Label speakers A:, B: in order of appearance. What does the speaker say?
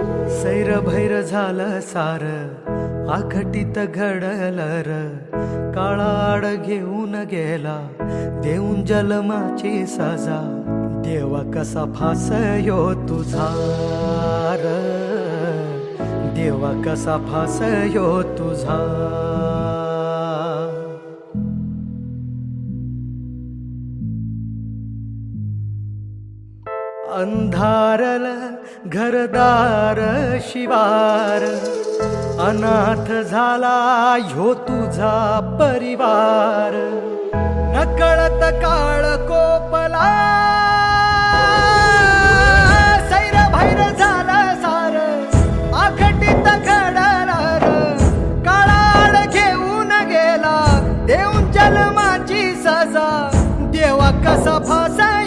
A: सैर भैर झालं सार आखटीत घडलर र. काळाड घेऊन गेला देऊन जलमाची सजा. देवा कसा फास यो तुझा र. देवा कसा फास यो तुझा अंधारल घरदार शिवार अनाथ झाला ह्यो तुझा परिवार. नकळत काळ कोपला सैर भैर घेऊन गेला देऊन देवा कसा फासा